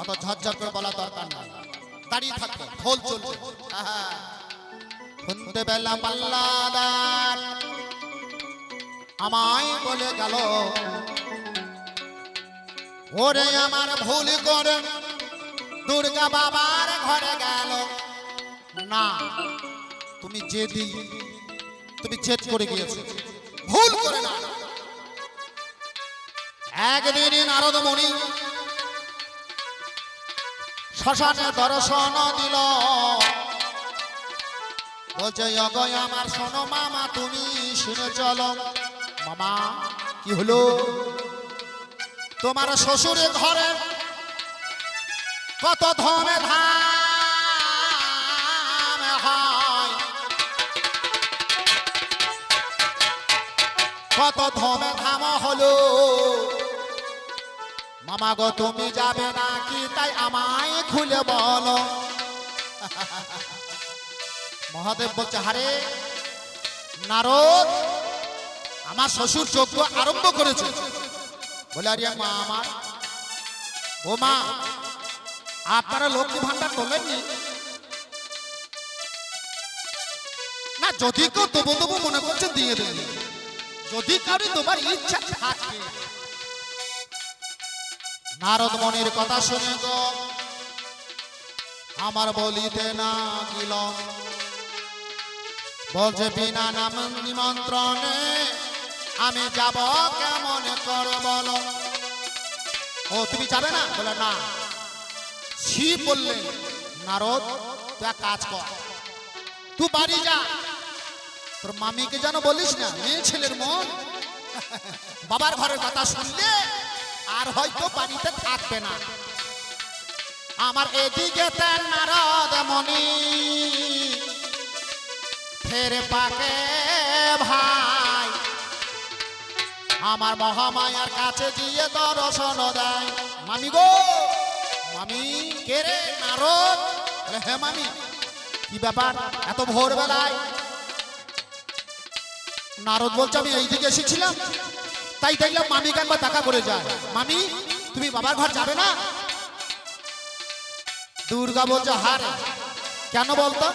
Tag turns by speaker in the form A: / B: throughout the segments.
A: অত ঝরঝর করে বলা দরকার নাই। দাঁড়িয়ে থাকবে ঢোল চলবে। শুনতে বেলা পাল্লাদার। আমায় বলে গেল, ওরে আমার ভুল করে দুর্গা বাবার ঘরে গেল। না, তুমি যে জেদি, তুমি জেদ করে গিয়েছো। ভুল করে না। একদিন নারদ মণি শ্মশানে দর্শন দিল। আমার শোনো মামা, তুমি শুনে চলো। মামা, কি হলো? তোমার শ্বশুরের ঘরে কত হয়। কত ধমে ধাম হলো। মামা গো, তুমি যাবে নাকি তাই আমায় খুলে বলো। মহাদেব বলছে, হারে, নারদ, আমার শ্বশুর যজ্ঞ আরম্ভ করেছে। বলে, আরে মা, আমার, ও মা, আপনারা লক্ষ্মী ভান্ডার তোলেননি? না, যদি কেউ দেবো দেবো মনে করছে, দিয়ে দেন যদি কারও তোমার ইচ্ছা থাকে নারদ মনির কথা শুনে গো। আমার বলিতে না গিল। বলছে, বিনা নাম নিমন্ত্রণে আমি যাব কেমন কর বলো? ও, তুমি যাবে না? বলে, না। শিব বললেন নারদ, তুই এক কাজ কর। তুই বাড়ি যা। তোর মামিকে যেন বলিস না, মেয়ে ছেলের মন। বাবার ঘরের কথা শুনলে আর হয়তো বাড়িতে থাকবে না। আমার এদিকে নারদ মনি ফের পাকে ভাই। আমার মহামায়ার কাছে গিয়ে দর্শন দেয়। মামি গো, মামি, কে রে? নারদ হ্যাঁ মামি, কি ব্যাপার? এত ভোরবেলায়? নারদ বলছে, আমি এইদিকে এসেছিলাম। তাই দেখলাম মামিকে একবার দেখা করে যায়। মামি তুমি বাবার ঘর যাবে না? দুর্গা বলছে হারে কেন বলতো?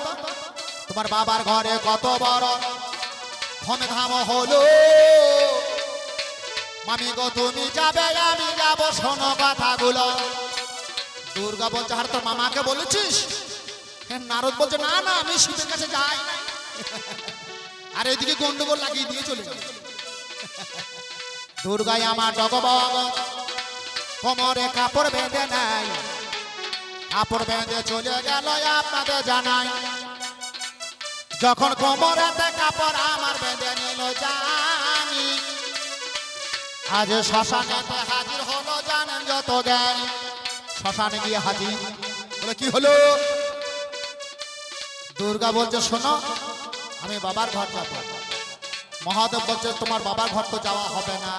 A: তোমার বাবার ঘরে কত বড় ক্ষমে ধাম হলো। মামি গো তুমি যাবে আমি যাব শোনো কথাগুলো। দুর্গা বলছে আর তোর মামাকে বলেছিস? হ্যাঁ, নারদ বলছে না না আমি শিবের কাছে যাই। আর এদিকে গন্ডগোল লাগিয়ে দিয়ে চলে যাবে দুর্গাই আমার ডগবগ কোমরে কাপড় বেঁধে নাই কাপড় বেঁধে চলে গেল আপনাদের জানাই। যখন কোমরেতে কাপড় আমার বেঁধে নিল জানি। আজ শ্মশানেতে হাজির হলো জানেন যত জ্ঞান। শ্মশানে গিয়ে হাজির। বলে, কি হলো? দুর্গা বলছে, শোনো, আমি বাবার ঘর যাব। মহাদেব বলছে, তোমার বাবার ঘর তো যাওয়া হবে না।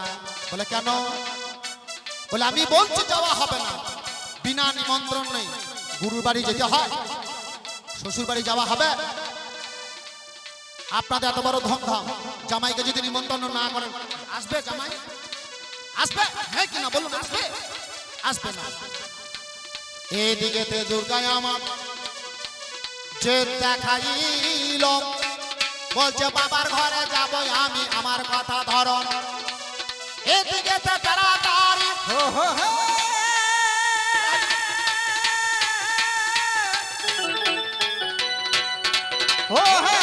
A: বলে, কেন? বলে, আমি বলছি যাওয়া হবে না। বিনা নিমন্ত্রণ নেই। গুরুর বাড়ি যেতে হয়, শ্বশুর বাড়ি যাওয়া হবে। আপনাদের এত বড় ধমধম। জামাইকে যদি নিমন্ত্রণ না করেন, আসবে জামাই? আসবে? হ্যাঁ কিনা বলুন, আসবে? আসবে না। এদিকে দুর্গায় আমার যে দেখাইল বলছে বাবার ঘরে যাব আমি আমার কথা ধরন। এদিকে তাড়াতাড়ি সেদিন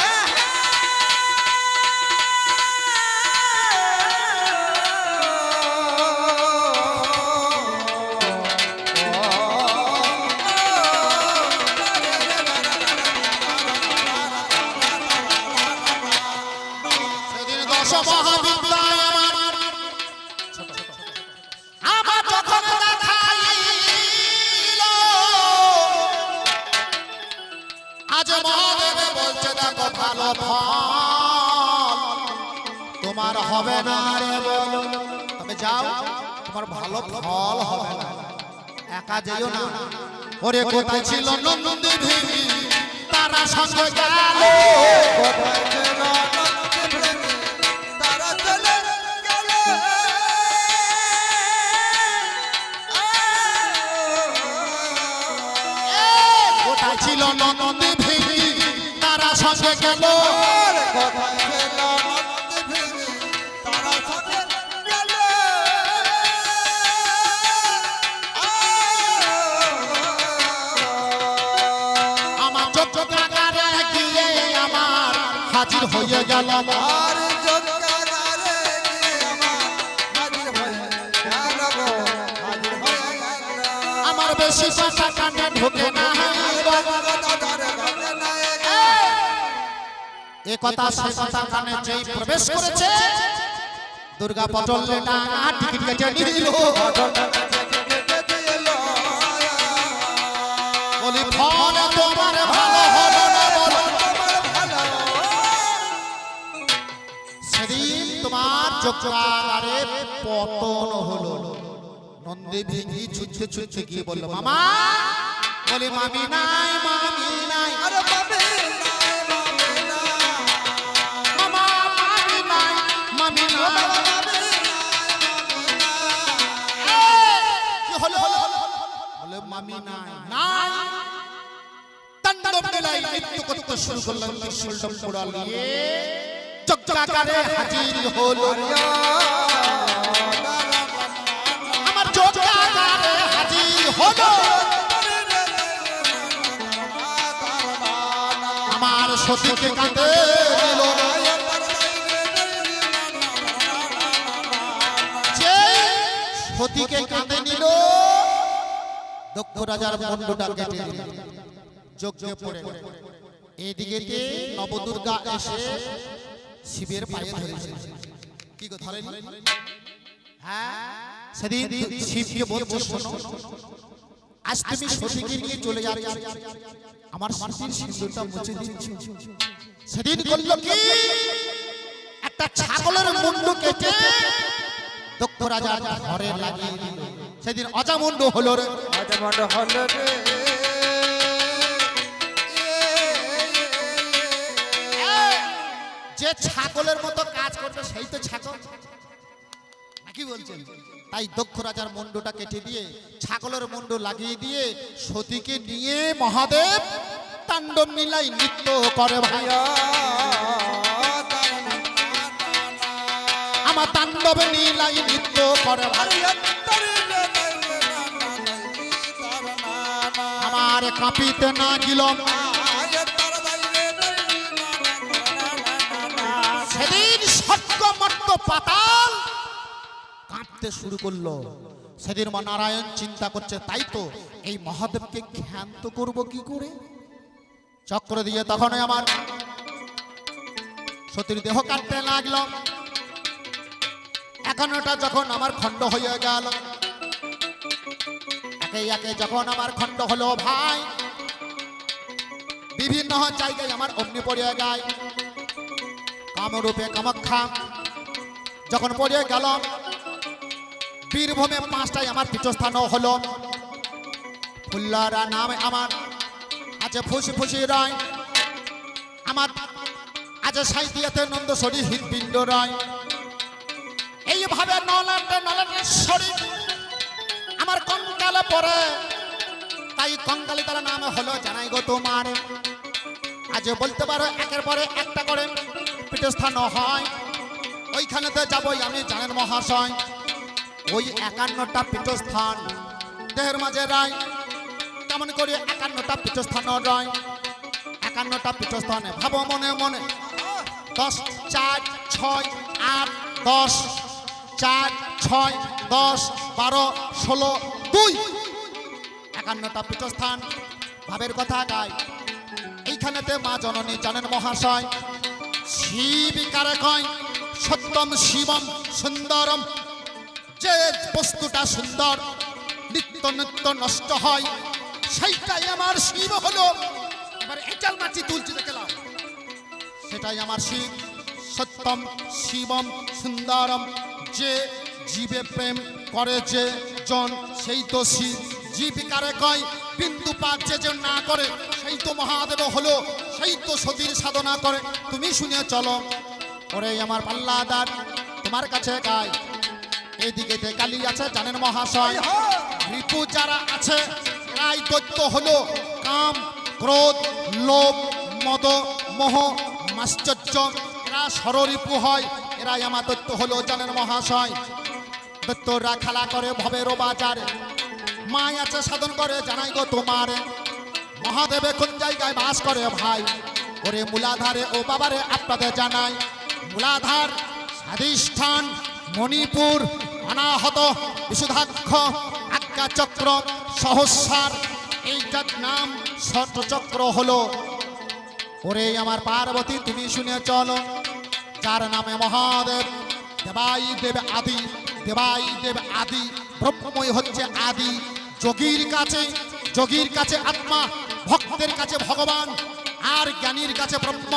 A: হবে না রে বলো। তবে যাও, তোমার ভালো ফল হবে না। একা যেও না। ওরে কোথায় ছিল নন্দ ভেঙি তারা সঙ্গে গেল। কোথায় ছিল নন্দী ভিড়ি তারা সঙ্গে গেল।
B: কোথায়
A: হাজির হয়ে গেল।
B: আর আমার
A: বেশি কথা কানে ঢোকে না। এ কথা সে কথা কানে যেই প্রবেশ করেছে দুর্গা পটলে না টিকিট কেটে নিল। বলি ফল যোগ্যাগারে পতন হলো নন্দী ভেঙি ছুটতে ছুটতে গিয়ে বলল মামা বলে মামি নাই মামি নাই মামা মামি নাই মামি নাই মামি নাই নাই তাণ্ডব মেলাই নৃত্য করতে শুরু করলাম ত্রিশূল ডম্বুরা নিয়ে যোগ্যাগারে হাজির হলো আমার যোগ্যাগারে হাজির হলো। আমার সতীকে কাঁদে দিল যে সতীকে কাঁদে নিল দক্ষ রাজার মন্ডটা কেটে দিল। যজ্ঞে পড়ে এইদিকে নবদুর্গা এসে শিবের পায়ে ধরেছে। কি গো ধরেনি? হ্যাঁ? সেদিন শিবকে বলছে শোনো। আজ তুমি সতীকে নিয়ে চলে যাচ্ছ। আমার স্মৃতির সিন্দুরটা মুছে দিচ্ছ সেদিন করল কি? একটা ছাগলের মুন্ডু কেটে দক্ষ রাজার ঘরে লাগিয়ে দিল। সেদিন অজামুন্ড হলো রে। যে ছাগলের মতো কাজ করবে, সেই তো ছাগল। কি বলছেন? তাই দক্ষ রাজার মুন্ডটা কেটে দিয়ে, ছাগলের মুন্ড লাগিয়ে দিয়ে সতীকে নিয়ে মহাদেব তাণ্ডব মিলাই নৃত্য করে ভাই। আমার তাণ্ডব নীলাই নৃত্য করে ভাই। আমার কাঁপিতে না গিলম। সেদিন সট্টমট্ট পাতাল কাঁপতে শুরু করল। সেদিন মা নারায়ণ চিন্তা করছে, তাই তো, এই মহাদেবকে ক্ষান্ত করব কি করে? চক্র দিয়ে তখনই আমার সতীর দেহ কাটতে লাগল। একান্নটা যখন আমার খণ্ড হয়ে গেল, একে একে যখন আমার খণ্ড হলো ভাই, বিভিন্ন জায়গায় আমার অগ্নি পড়িয়ে গায় কামরূপে কামাখ্যা যখন পড়িয়ে গেল, বীরভূমে পাঁচটায় আমার পীঠস্থান হলো। ফুল্লারা নামে আমার আছে ফুসি ফুসি রায়। আমার আছে সাইতিয়াতে নন্দসরী হৃদপিণ্ড রায়। এইভাবে নলাটে নলাটের শরীর আমার কঙ্কালে পড়ে তাই কঙ্কালি তার নাম হলো, জানাই গো তোমার। আজ বলতে পারো, একের পরে একটা করে। পীঠস্থান হয়। ওইখানেতে যাবই আমি জানেন মহাশয়। ওই একান্নটা পীঠস্থান, দেহের মাঝে রায়। কেমন করে একান্নটা পীঠস্থান রয়? একান্নটা পীঠস্থানে ভাবো মনে মনে। দশ, চার, ছয়, আট, দশ, চার, ছয়, দশ, বারো, ষোলো, দুই। একান্নটা পীঠস্থান, ভাবের কথা গায়। এইখানেতে মা জননী জানেন মহাশয়। শিবিকারে কয়, সত্যম শিবম সুন্দরম। যে বস্তুটা সুন্দর, নিত্য নিত্য নষ্ট হয়, সেইটাই আমার শিব হলো। এবার এটাল মাটি তুলছি দেখলাম সেটাই আমার শিব, সত্যম শিবম সুন্দরম। যে জীবে প্রেম করে যে জন, সেই তো শিব। জীবিকারে কয়, বিন্দু যে যে না করে, সেই তো মহাদেব হলো। সেই তো সতীর সাধনা করে। তুমি শুনে চলো। ওরে আমার পাল্লাদার, তোমার কাছে গায় এদিকে যে কালী আছে, জানেন মহাশয়? রিপু যারা আছে রায় দৈত্য হলো। কাম, ক্রোধ, লোভ, মদ, মোহ, মাশ্চর্য, এরা সররিপু হয়। এরাই আমার দত্ত হলো, জানেন মহাশয়? দত্তরা খেলা করে ভবের বাজারে। মাই আছে সাধন করে, জানাই গো তোমার। মহাদেবে কোন জায়গায় বাস করে ভাই? ওরে মূলাধারে, ও বাবারে, আপনাদের জানাই, মূলাধার, স্বাধিষ্ঠান, মণিপুর, অনাহত, বিশুধাক্ষ, আজ্ঞা চক্র, সহস্রার এইটার নাম ষটচক্র হলো। ওরে আমার পার্বতী, তুমি শুনে চলো, যার নামে মহাদেব, দেবাই দেব আদি, দেবাই দেব আদি, ব্রহ্মই হচ্ছে আদি। যোগীর কাছে যোগীর কাছে আত্মা ভক্তের কাছে ভগবান, আর জ্ঞানীর কাছে ব্রহ্ম,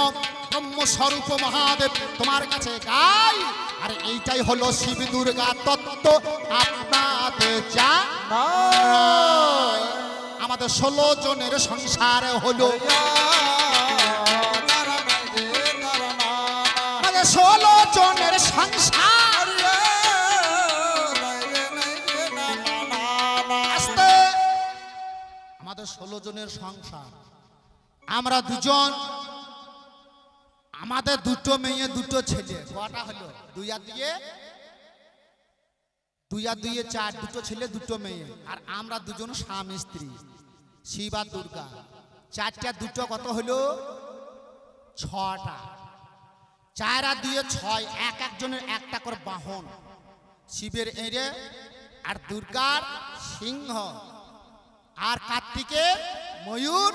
A: ব্রহ্মস্বরূপ মহাদেব। তোমার কাছে গাই। আর এইটাই হলো শিব দুর্গা তত্ত্ব। আপনাদের যা আমাদের ষোলো জনের সংসার হলো। ষোলো জনের সংসার আমাদের ষোলো জনের সংসার। আমরা দুজন, আমাদের দুটো মেয়ে, দুটো ছেলে। কটা হলো? দুই আর দিয়ে? দুই আর দুইয়ে চার, দুটো ছেলে, দুটো মেয়ে। আর আমরা দুজন স্বামী স্ত্রী, শিব আর দুর্গা। চারটা দুটো কত হলো? ছটা। চার আর দুয়ে ছয়, এক একজনের একটা করে বাহন। শিবের এঁড়ে আর দুর্গার সিংহ। আর কার্তিকের ময়ূর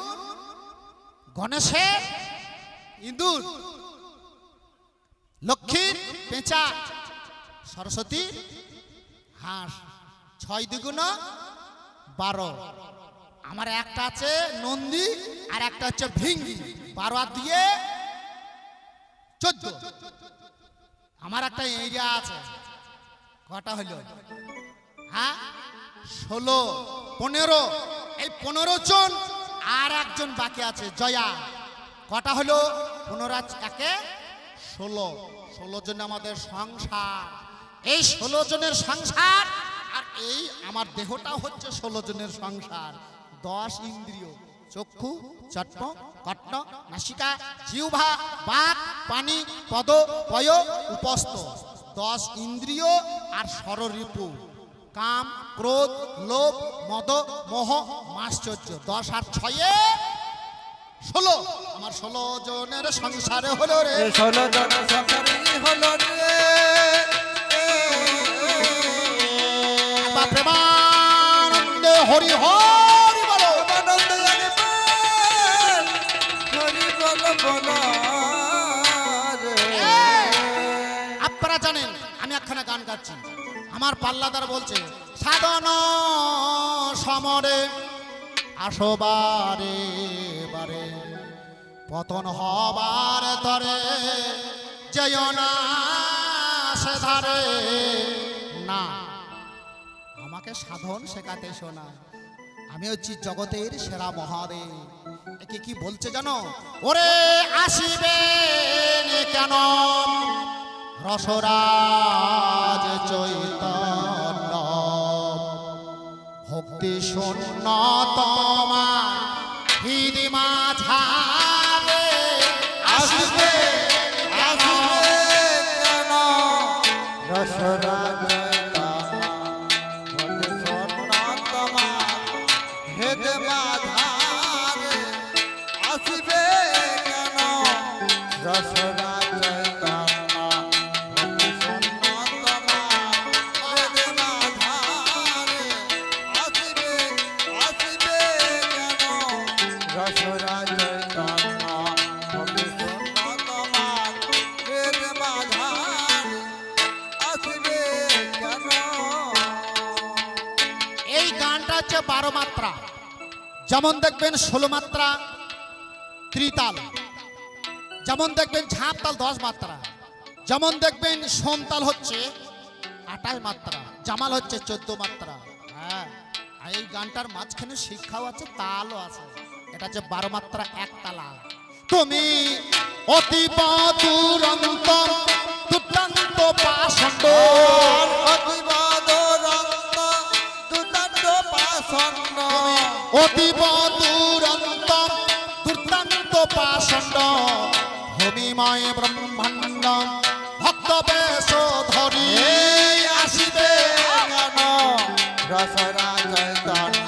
A: গণেশের ইঁদুর লক্ষ্মীর পেঁচা, সরস্বতী, হাঁস, ছয় দ্বিগুণ বারো। আমার একটা আছে নন্দী, আর একটা হচ্ছে ভিঙ্গি। বারো আর দিয়ে চোদ্দ। আমার একটা এরিয়া আছে। কটা হইল? হ্যাঁ? ষোলো, পনেরো। পনেরো জন, আর একজন বাকি আছে, জয়া। কটা হলো? পনেরো একে ষোলো। ষোলো জন আমাদের সংসার। এই ষোলো জনের সংসার, আর এই আমার দেহটা হচ্ছে ষোলো জনের সংসার। দশ ইন্দ্রিয়, চক্ষু চট্ট কট্ট নাসিকা জিউভা বাক, পানি, পদ, পয়, উপস্থ। দশ ইন্দ্রিয় আর ষড়রিপু কাম ক্রোধ লোভ মদ মোহ মাশ্চর্য। দশ আর ছয়ে ষোলো। আমার ষোলো জনের সংসারে হলো রে।
B: ষোলো জন সংসারী হলো রে।
A: বা প্রেমানন্দে হরি হরি বলো।
B: আনন্দ জানে পার, হরি বল বল রে।
A: আপনারা জানেন আমি একখানা গান গাচ্ছি। আমার পাল্লাদার বলছে, সাধন সমরে আসবারে বারে পতন হবার তরে যেয় না সে ধারে না, আমাকে সাধন শেখাতে শোনা আমি হচ্ছি জগতের সেরা মহাদেব। একে কি বলছে জানো? ওরে আসিবে কেন? রসরাজ চৈতন্য। ভক্তি শূন্য তোমার হৃদি মাঝারে আসবে
B: রসরাজ
A: যেমন দেখবেন ষোলো মাত্রা, ত্রিতাল। যেমন দেখবেন ঝাঁপ তাল দশ মাত্রা। যেমন দেখবেন সোমতাল হচ্ছে আঠাশ মাত্রা, জামাল হচ্ছে চোদ্দ মাত্রা। হ্যাঁ এই গানটার মাঝখানে শিক্ষাও আছে, তালও আছে। এটা হচ্ছে বারো মাত্রা, এক তালা। তুমি অতীব দুরন্ত অতীব দুরন্ত পাষণ্ড ভূমিময় ব্রহ্মাণ্ড ভক্ত বেশ ধরি
B: আসিবে রসরা চৈতন্য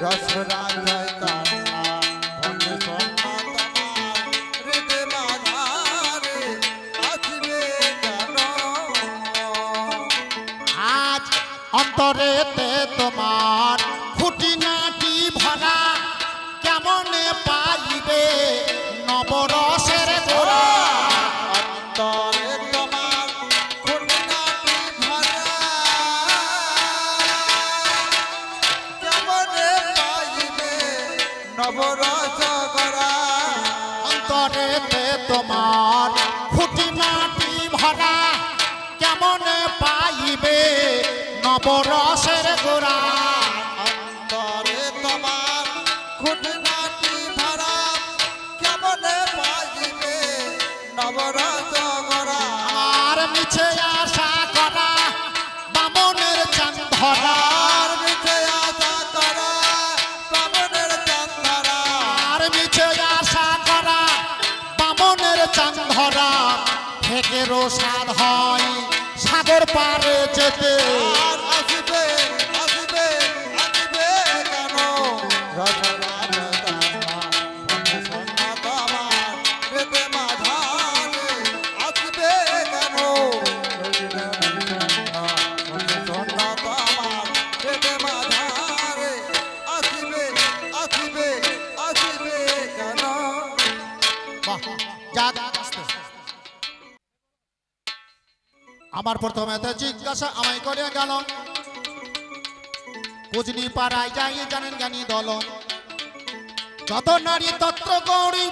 B: রসরা চৈতন্য
A: অন্তরেতে তোমার খুঁটিনাটি ভরা কেমনে পাইবে? নবরসের
B: তোমার কেমনে গড়া।
A: আর মিছে আশা করা বামনের চান্ধরা
B: আর
A: রোসাদ হয় সাগর পারে যেতে।
B: আমার
A: প্রথমে জিজ্ঞাসা আমায় করে গেল কুজনি পাড়ায় যাই জানেন জ্ঞানী দল। যত নারী তত্র গৌরী,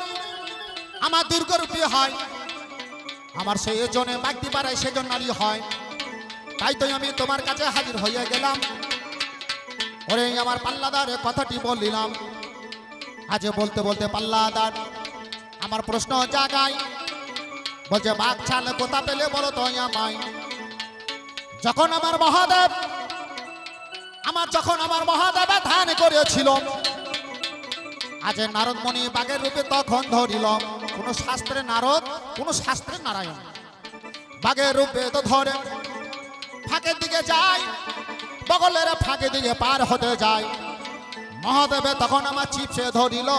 A: আমার দুর্গরূপী হয়। আমার সেই জনে বাগদি পাড়ায় সেজন নারী হয়। তাই তো আমি তোমার কাছে হাজির হয়ে গেলাম। ওরে আমার পাল্লাদার কথাটি বললিলাম আজ বলতে বলতে পাল্লাদার, আমার প্রশ্ন জাগায় বলছে, বাঘ ছাল কোথা পেলে বলো তো আমায়? যখন আমার মহাদেব, আমার যখন আমার মহাদেব ধ্যান করেছিল, আজ নারদমণি বাঘের রূপে তখন ধরিল কোন শাস্ত্রে নারদ, কোন শাস্ত্রে নারায়ণ। বাঘের রূপে তো ধরে ফাঁকের দিকে যায়, বগলের ফাঁকে দিকে পার হতে যায়। মহাদেবে তখন আমার চিপসে ধরিল,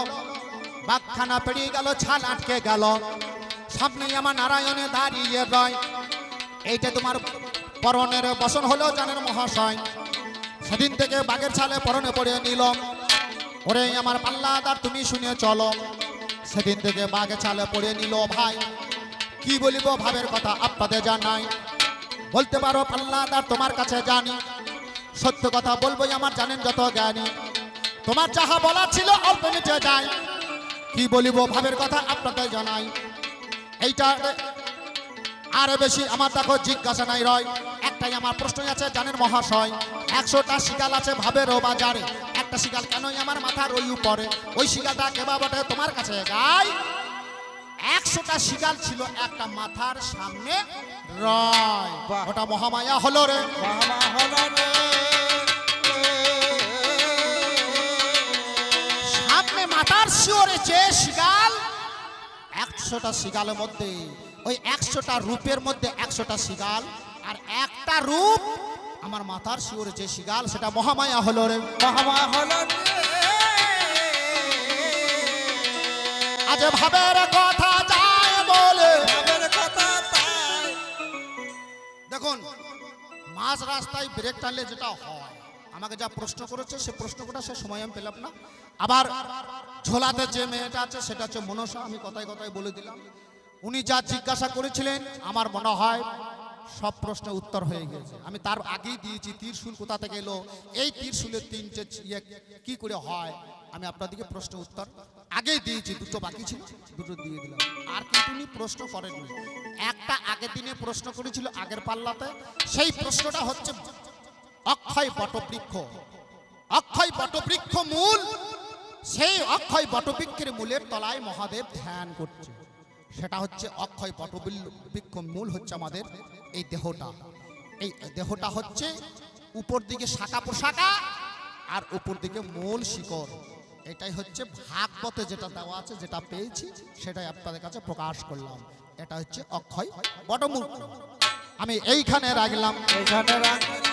A: বাঘখানা পেরিয়ে গেল, ছাল আটকে গেল। সামনে আমার নারায়ণে দাঁড়িয়ে রয়। এইটা তোমার পরনের বসন হলো জানেন মহাশয়। সেদিন থেকে বাঘের ছালে পরনে পড়ে নিল ওরে আমার পাল্লাদার, তুমি শুনে চলো। সেদিন থেকে বাঘের ছালে পড়ে নিল ভাই। কি বলিব ভাবের কথা আপনাদের জানাই। বলতে পারো পাল্লাদার, তোমার কাছে জানি। সত্য কথা বলবোই আমার জানেন যত জ্ঞানী। তোমার যাহা বলার ছিল অল্প নিচে কি বলিব ভাবের কথা আপনাদের জানাই। এইটা আর বেশি আমার দেখো জিজ্ঞাসা নাই রয়। একটাই আমার প্রশ্ন আছে জানেন মহাশয়? একশোটা শিকাল আছে ভাবেরও বাজারে। একটা শিকাল কেনই আমার মাথার ওই উপরে? ওই শিকালটা কেবা বটে তোমার কাছে? গাই! একশোটা শিকাল ছিল একটা মাথার সামনে রয়। ওটা মহামায়া হলো রে।
B: হলো রে।
A: সামনে মাথার শিওরে যে শিকাল একশোটা শিকালের মধ্যে ওই একশোটা রূপের মধ্যে একশোটা শিকাল আর একটা রূপ আমার মাথার শিওরে যে শিকাল সেটা মহামায়া হলো রে।
B: মহামায়া হলো
A: আজ ভাবের কথা যায় বলে।
B: ভাবের কথা তাই।
A: দেখুন মাঝ রাস্তায় ব্রেক টানলে যেটা হয় আমাকে যা প্রশ্ন করেছে সে প্রশ্নটা সে সময় আমি পেলাম না। আবার ঝোলাতে যে মেয়েটা আছে সেটা হচ্ছে মনসা আমি কথায় কথায় বলে দিলাম। উনি যা জিজ্ঞাসা করেছিলেন, আমার মনে হয় সব প্রশ্নের উত্তর হয়ে গেছে। আমি তার আগেই দিয়েছি তীরশুল কোথা থেকে এলো? এই তীরশুলের তিনটে ইয়ে কি করে হয়? আমি আপনাদেরকে প্রশ্ন উত্তর আগেই দিয়েছি, দুটো বাকি ছিল, দুটো দিয়ে দিলাম। আর কিন্তু উনি প্রশ্ন করেননি। একটা আগের দিনে প্রশ্ন করেছিল আগের পাল্লাতে, সেই প্রশ্নটা হচ্ছে অক্ষয় বটবৃক্ষ। অক্ষয় বটবৃক্ষ মূল, সেই অক্ষয় বটবৃক্ষের মূলের তলায় মহাদেব ধ্যান করছে। সেটা হচ্ছে অক্ষয় বটবৃক্ষ মূল হচ্ছে আমাদের এই দেহটা। এই দেহটা হচ্ছে উপর দিকে শাখা পোশাকা আর উপর দিকে মূল শিকড়। এটাই হচ্ছে ভাগবতে যেটা দেওয়া আছে, যেটা পেয়েছি, সেটাই আপনাদের কাছে প্রকাশ করলাম। এটা হচ্ছে অক্ষয় বটমূল আমি এইখানে রাখলাম।
B: এইখানে রাখলে